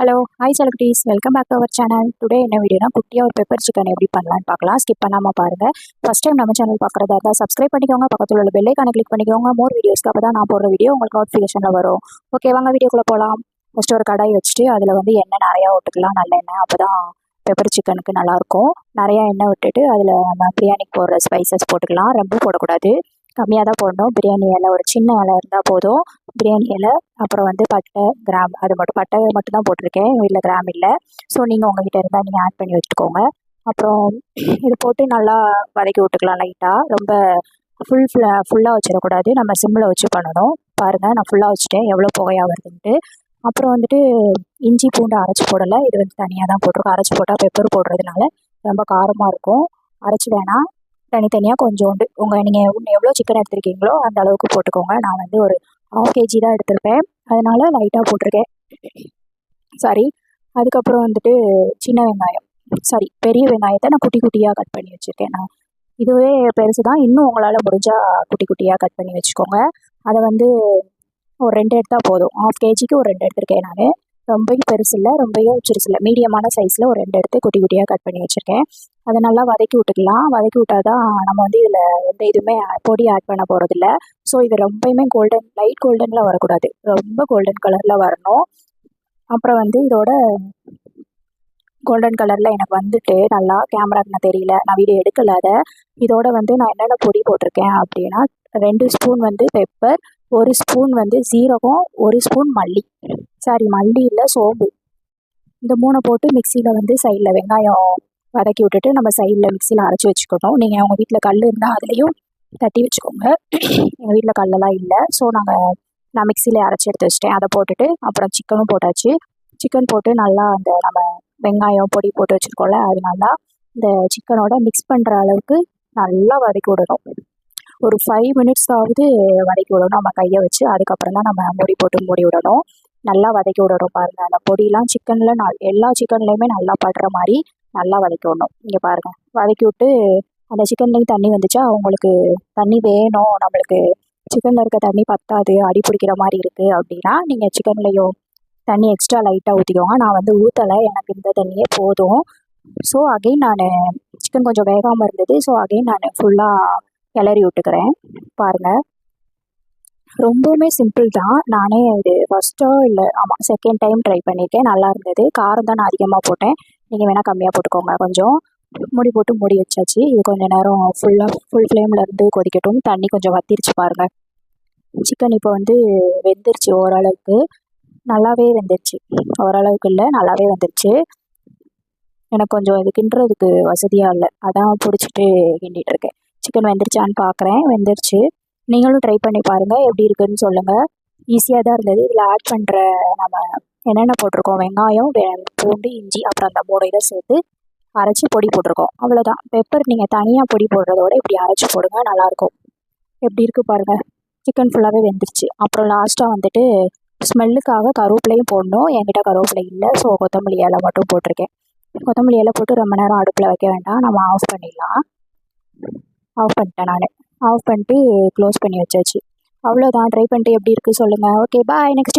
Hello hi செலக்டிஸ் welcome back our channel today என்ன வீடியோனா குட்டியாக ஒரு பெப்பர் சிக்கன் எப்படி பண்ணலான்னு பார்க்கலாம். ஸ்கிப் பண்ணாமல் பாருங்கள் ஃபஸ்ட் டைம் நம்ம சேனல் பார்க்குறதா இருந்தால் சப்ஸ்கிரைப் பண்ணிக்கோங்க. பக்கத்தில் உள்ள பெல்லைக்கான கிளிக் பண்ணிக்கோங்க. மோர் வீடியோஸ்க்கு அப்போ தான் நான் போடுற வீடியோ உங்களுக்கு நோட்டிஃபிகேஷனில் வரும். ஓகே வாங்க வீடியோக்குள்ளே போகலாம் ஃபஸ்ட்டு ஒரு கடாய் வச்சுட்டு அதில் வந்து எண்ணெய் நிறையா விட்டுக்கலாம் நல்ல எண்ணெய். அப்போ தான் பெப்பர் சிக்கனுக்கு நல்லாயிருக்கும் நிறையா எண்ணெய் விட்டுட்டு அதில் நம்ம பிரியாணிக்கு போடுற ஸ்பைசஸ் போட்டுக்கலாம். ரொம்ப போடக்கூடாது. கம்மியாக தான் போடணும். பிரியாணி இலை ஒரு சின்ன இலை இருந்தால் போதும். பிரியாணி இலை அப்புறம் வந்து பட்டை கிராம் அது மட்டும் பட்டை மட்டும் தான் போட்டிருக்கேன். எங்கள் வீட்டில் கிராம் இல்லை. ஸோ நீங்கள் உங்ககிட்ட இருந்தால் நீங்கள் ஆட் பண்ணி வச்சுக்கோங்க. அப்புறம் இது போட்டு நல்லா வதக்கி விட்டுக்கலாம் லைட்டாக ரொம்ப ஃபுல் ஃபுல்லாக வச்சிடக்கூடாது. நம்ம சிம்மில் வச்சு பண்ணணும். பாருங்கள் நான் ஃபுல்லாக வச்சுட்டேன். எவ்வளோ புகையாக வருதுன்ட்டு. அப்புறம் வந்துட்டு இஞ்சி பூண்டு அரைச்சி போடலை. இது வந்து தனியாக தான் போட்டிருக்கோம். அரைச்சி போட்டால் பெப்பர் போடுறதுனால ரொம்ப காரமாக இருக்கும். அரைச்சி வேணாம். தனித்தனியாக கொஞ்சோண்டு. உங்கள் நீங்கள் இன்னும் எவ்வளோ சிக்கன் எடுத்துருக்கீங்களோ அந்த அளவுக்கு போட்டுக்கோங்க. நான் வந்து ஒரு ஹாஃப் கேஜி தான் எடுத்திருப்பேன். அதனால் லைட்டாக போட்டிருக்கேன். சாரி. அதுக்கப்புறம் வந்துட்டு சின்ன வெங்காயம். சாரி. பெரிய வெங்காயத்தை நான் குட்டி குட்டியாக கட் பண்ணி வச்சுருக்கேன் நான். இதுவே பெருசு தான் இன்னும் உங்களால் முடிஞ்சால் குட்டி குட்டியாக கட் பண்ணி வச்சுக்கோங்க. அதை வந்து ஒரு ரெண்டு எடுத்தால் போதும். ஹாஃப் கேஜிக்கு ஒரு ரெண்டு எடுத்திருக்கேன் நான். ரொம்பவும் பெருசு இல்லை. ரொம்பவும் சிறுசு இல்லை. மீடியமான சைஸில் ஒரு ரெண்டு எடுத்து குட்டி குட்டியாக கட் பண்ணி வச்சுருக்கேன். அதை நல்லா வதக்கி விட்டுக்கலாம். வதக்கி விட்டால் தான் நம்ம வந்து இதில் எந்த இதுவுமே பொடி ஆட் பண்ண போகிறதில்ல ஸோ இது ரொம்பவுமே கோல்டன் லைட் கோல்டனில் வரக்கூடாது. ரொம்ப கோல்டன் கலரில் வரணும். அப்புறம் வந்து இதோட கோல்டன் கலரில் எனக்கு வந்துட்டு நல்லா கேமராக்கு நான் தெரியல. நான் வீடியோ எடுக்கல அதை. இதோட வந்து நான் என்னென்ன பொடி போட்டிருக்கேன் அப்படின்னா ரெண்டு ஸ்பூன் வந்து பெப்பர் ஒரு ஸ்பூன் வந்து சீரகம் ஒரு ஸ்பூன் மல்லி. சாரி மல்லி இல்லை சோம்பு. இந்த மூணை போட்டு மிக்சியில் வந்து சைடில் வெங்காயம் வதக்கி விட்டுட்டு நம்ம சைடில் மிக்சியில் அரைச்சி வச்சுக்கணும். நீங்கள் உங்கள் வீட்டில் கல் இருந்தால் அதுலேயும் தட்டி வச்சுக்கோங்க. எங்கள் வீட்டில் கல்லெல்லாம் இல்லை. ஸோ நாங்கள் நான் மிக்சியில் அரைச்சி எடுத்து வச்சிட்டேன். அதை போட்டுட்டு அப்புறம் சிக்கனும் போட்டாச்சு. சிக்கன் போட்டு நல்லா அந்த நம்ம வெங்காயம் பொடி போட்டு வச்சுருக்கோம்ல அது நல்லா இந்த சிக்கனோட மிக்ஸ் பண்ணுற அளவுக்கு நல்லா வதக்கி விடணும். ஒரு ஃபைவ் மினிட்ஸாவது வதக்கி விடணும். நம்ம கையை வச்சு. அதுக்கப்புறம் தான் நம்ம மூடி போட்டு மூடி விடணும். நல்லா வதக்கி விடணும் பாருங்கள் அந்த பொடியெலாம் சிக்கனில் நான் எல்லா சிக்கன்லேயுமே நல்லா படுற மாதிரி நல்லா வதக்கி விடணும் இங்கே பாருங்கள் வதக்கி விட்டு அந்த சிக்கன்லேயும் தண்ணி வந்துச்சா அவங்களுக்கு தண்ணி வேணும். நம்மளுக்கு சிக்கனில் இருக்க தண்ணி பத்தாது அடி பிடிக்கிற மாதிரி இருக்குது அப்படின்னா நீங்கள் சிக்கன்லேயும் தண்ணி எக்ஸ்ட்ரா லைட்டாக ஊற்றிக்கோங்க நான் வந்து ஊற்றலை எனக்கு இந்த தண்ணியே போதும். ஸோ அகெயின் நான் சிக்கன் கொஞ்சம் வேகாமல் இருந்தது. ஸோ அகெயின் நான் ஃபுல்லாக கிளறி விட்டுக்கிறேன். பாருங்கள் ரொம்பவுமே சிம்பிள் தான். நானே இது ஃபஸ்ட்டோ இல்லை ஆமாம் செகண்ட் டைம் ட்ரை பண்ணியிருக்கேன் நல்லா இருந்தது. காரம் தான் நான் அதிகமாக போட்டேன். நீங்கள் வேணால் கம்மியாக போட்டுக்கோங்க. கொஞ்சம் முடி போட்டு மூடி வச்சாச்சு. இது கொஞ்சம் நேரம் ஃபுல்லாக ஃபுல் ஃப்ளேமில் இருந்து கொதிக்கட்டும். தண்ணி கொஞ்சம் வத்திருச்சு பாருங்கள் சிக்கன் இப்போ வந்து வெந்துருச்சு ஓரளவுக்கு. நல்லாவே வெந்துருச்சு. ஓரளவுக்கு இல்லை நல்லாவே வந்துருச்சு. எனக்கு கொஞ்சம் இது கிண்டுறதுக்கு வசதியாக இல்லை. அதான் பிடிச்சிட்டு கிண்டிகிட்டு இருக்கேன். சிக்கன் வெந்துருச்சான்னு பார்க்குறேன் வெந்துருச்சு. நீங்களும் ட்ரை பண்ணி பாருங்கள் எப்படி இருக்குதுன்னு சொல்லுங்கள் ஈஸியாக தான் இருந்தது. இதில் ஆட் பண்ணுற நம்ம என்னென்ன போட்டிருக்கோம்? வெங்காயம் பூண்டு இஞ்சி அப்புறம் அந்த மூணு இதை சேர்த்து அரைச்சி பொடி போட்டிருக்கோம். அவ்வளோதான் பெப்பர் நீங்கள் தனியாக பொடி போடுறதோட இப்படி அரைச்சி போடுங்க நல்லாயிருக்கும். எப்படி இருக்குது பாருங்கள் சிக்கன் ஃபுல்லாகவே வெந்துருச்சு. அப்புறம் லாஸ்ட்டாக வந்துட்டு ஸ்மெல்லுக்காக கருவேப்பிலையும் போடணும். என்கிட்ட கருவேப்பிலை இல்லை. ஸோ கொத்தமல்லி இலை மட்டும் போட்டிருக்கேன். கொத்தமல்லி இலை போட்டு ரொம்ப நேரம் அடுப்பில் வைக்க வேண்டாம். நம்ம ஆஃப் பண்ணிடலாம். ஆஃப் பண்ணிட்டேன் நான். ஆஃப் பண்ணிட்டு க்ளோஸ் பண்ணி வச்சாச்சு. அவ்வளோதான் ட்ரை பண்ணிட்டு எப்படி இருக்குது சொல்லுங்கள் ஓகே பாய் நெக்ஸ்ட்